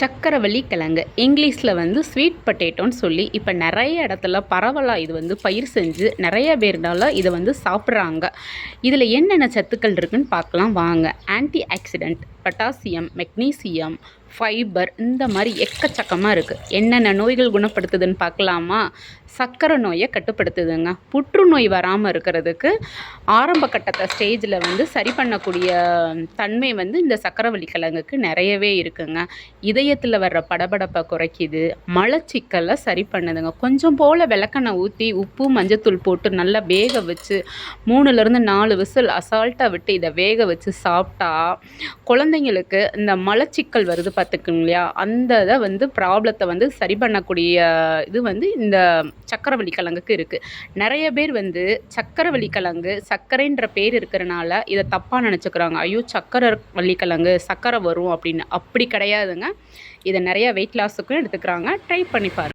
சக்கரவள்ளி கிழங்கு இங்கிலீஷில் வந்து ஸ்வீட் பொட்டேட்டோன்னு சொல்லி இப்போ நிறைய இடத்துல பரவலாக இது வந்து பயிர் செஞ்சு நிறைய பேர்னால இதை வந்து சாப்பிட்றாங்க. இதில் என்னென்ன சத்துக்கள் இருக்குன்னு பார்க்கலாம் வாங்க. Antioxidant potassium magnesium fibre இந்த மாதிரி எக்கச்சக்கமாக இருக்குது என்னென்ன நோய்கள் குணப்படுத்துதுன்னு பார்க்கலாமா? சர்க்கரை நோயை கட்டுப்படுத்துதுங்க. புற்றுநோய் வராமல் இருக்கிறதுக்கு ஆரம்ப கட்டத்தை ஸ்டேஜில் வந்து சரி பண்ணக்கூடிய தன்மை வந்து இந்த சக்கரவள்ளி கிழங்குக்கு நிறையவே இருக்குங்க. இதயத்தில் வர்ற படபடப்பை குறைக்கிது. மலச்சிக்கலை சரி பண்ணுதுங்க. கொஞ்சம் போல் விளக்கெண்ணெய் ஊற்றி உப்பு மஞ்சத்தூள் போட்டு நல்லா வேக வச்சு மூணுலேருந்து நாலு விசில் அசால்ட்டாக விட்டு இதை வேக வச்சு சாப்பிட்டா குழந்தைங்களுக்கு இந்த மலச்சிக்கல் வருது பார்த்துக்குங்க இல்லையா? அந்த இதை வந்து ப்ராப்ளத்தை வந்து சரி பண்ணக்கூடிய இது வந்து இந்த சக்கரவள்ளி கிழங்குக்கு இருக்குது நிறைய பேர் வந்து சக்கரவள்ளி கிழங்கு சர்க்கரைன்ற பேர் இருக்கிறனால இதை தப்பாக நினச்சிக்கிறாங்க. ஐயோ சக்கரை வள்ளிக்கிழங்கு சக்கரை வரும் அப்படின்னு. அப்படி கிடையாதுங்க. இதை நிறைய வெயிட் லாஸுக்கும் எடுத்துக்கிறாங்க. ட்ரை பண்ணி பாருங்கள்